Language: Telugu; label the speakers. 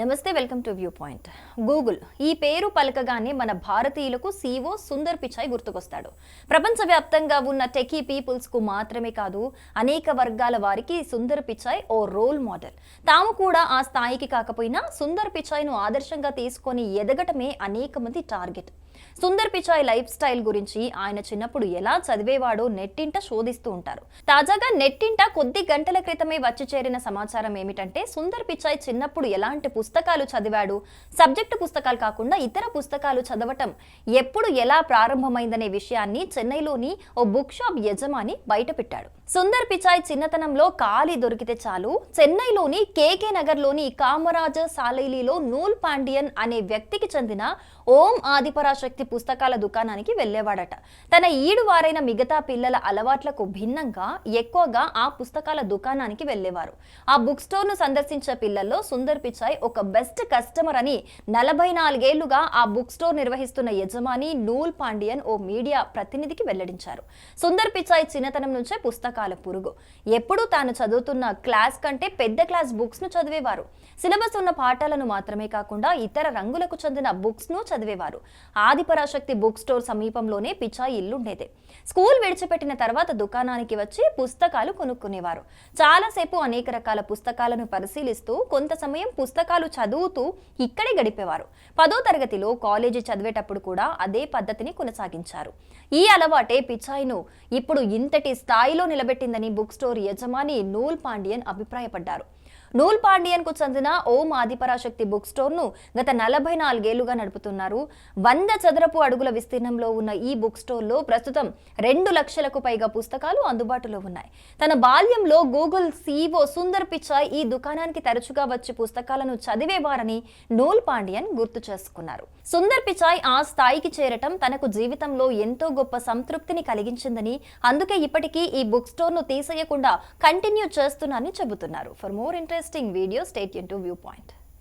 Speaker 1: నమస్తే welcome to view point. Google ఈ పేరు పలకగానే మన భారతీయులకు సీఓ సుందర్ పిచాయ్ గుర్తుకొస్తాడు. ప్రపంచవ్యాప్తంగా ఉన్న టెకీ పీపుల్స్కు మాత్రమే కాదు అనేక వర్గాల వారికి సుందర్ పిచాయ్ ఓ రోల్ మోడల్ తాము కూడా ఆ స్థాయికి కాకపోయినా సుందర్ పిచాయ్ను ఆదర్శంగా తీసుకొని ఎదగటమే అనేక మంది target. Sundar Pichai lifestyle గురించి ఆయన చిన్నప్పుడు ఎలా చదివేవాడో నెట్టింట శోధిస్తూ ఉంటారు. తాజాగా నెట్టింట కొద్ది గంటల క్రితమే వచ్చి చేరిన సమాచారం ఏమిటంటే సుందర్ పిచాయ్ చిన్నప్పుడు ఎలాంటి పుస్తకాలు చదివాడు? సబ్జెక్టు పుస్తకాలు కాకుండా ఇతర పుస్తకాలు చదవటం ఎప్పుడు ఎలా ప్రారంభమైందనే విషయాన్ని చెన్నైలోని ఓ బుక్ షాప్ యజమాని బయటపెట్టాడు. సుందర్ పిచాయ్ చిన్నతనంలో ఖాళీ దొరికితే చాలు చెన్నైలోని కేకే నగర్లోని కామరాజ సాలైలీలో నూల్ పాండియన్ అనే వ్యక్తికి చెందిన ఓం ఆదిపరాశక్తి పుస్తకాల దుకాణానికి వెళ్ళేవాడట. తన ఈడు వారైన మిగతా పిల్లల అలవాట్లకు భిన్నంగా ఎక్కువగా ఆ పుస్తకాల దుకాణానికి వెళ్ళేవారు. ఆ బుక్ స్టోర్ను సందర్శించే పిల్లల్లో సుందర్ పిచాయ్ ఒక బెస్ట్ కస్టమర్ అని నలభై నాలుగేళ్ళుగా ఆ బుక్ స్టోర్ నిర్వహిస్తున్న యజమాని నూల్ పాండియన్ ఓ మీడియా ప్రతినిధికి వెల్లడించారు. సుందర్ పిచాయ్ చిన్నతనం నుంచే పుస్తకాల పురుగు. ఎప్పుడూ తాను చదువుతున్న క్లాస్ కంటే పెద్ద క్లాస్ బుక్స్ను చదివేవారు. సిలబస్ ఉన్న పాఠాలను మాత్రమే కాకుండా ఇతర రంగులకు చెందిన బుక్స్ను చదివేవారు ఆదిపరాశక్తి బుక్ స్టోర్ సమీపంలోనే పిచాయ్ ఇల్లుండేది. స్కూల్ విడిచిపెట్టిన తర్వాత దుకాణానికి వచ్చి పుస్తకాలు కొనుక్కునేవారు. చాలాసేపు అనేక రకాల పుస్తకాలను పరిశీలిస్తూ కొంత సమయం పుస్తకాలు చదువుతూ ఇక్కడే గడిపేవారు. పదో తరగతిలో కాలేజీ చదివేటప్పుడు కూడా అదే పద్ధతిని కొనసాగించారు. ఈ అలవాటే పిచాయ్ను ఇప్పుడు ఇంతటి స్థాయిలో నిలబెట్టిందని బుక్ స్టోర్ యజమాని నూల్ పాండియన్ అభిప్రాయపడ్డారు. నూల్ పాండియన్కు చెందిన ఓం ఆదిపరాశక్తి బుక్ స్టోర్ను గత నలభై నాలుగేళ్ళుగా నడుపుతున్నారు. వంద చదరపు అడుగుల విస్తీర్ణంలో ఉన్న ఈ బుక్ స్టోర్లో ప్రస్తుతం రెండు లక్షలకు పైగా పుస్తకాలు అందుబాటులో ఉన్నాయి. తన బాల్యంలో గూగుల్ సీఓ సుందర్ పిచాయ్ ఈ దుకాణానికి తరచుగా వచ్చే పుస్తకాలను చదివేవారని నూల్ పాండియన్ గుర్తు చేసుకున్నారు. సుందర్ పిచాయ్ ఆ స్థాయికి చేరటం తనకు జీవితంలో ఎంతో గొప్ప సంతృప్తిని కలిగించిందని అందుకే ఇప్పటికీ ఈ బుక్ స్టోర్ను తీసేయకుండా కంటిన్యూ చేస్తున్నానని చెబుతున్నారు. For more interesting video stay to view point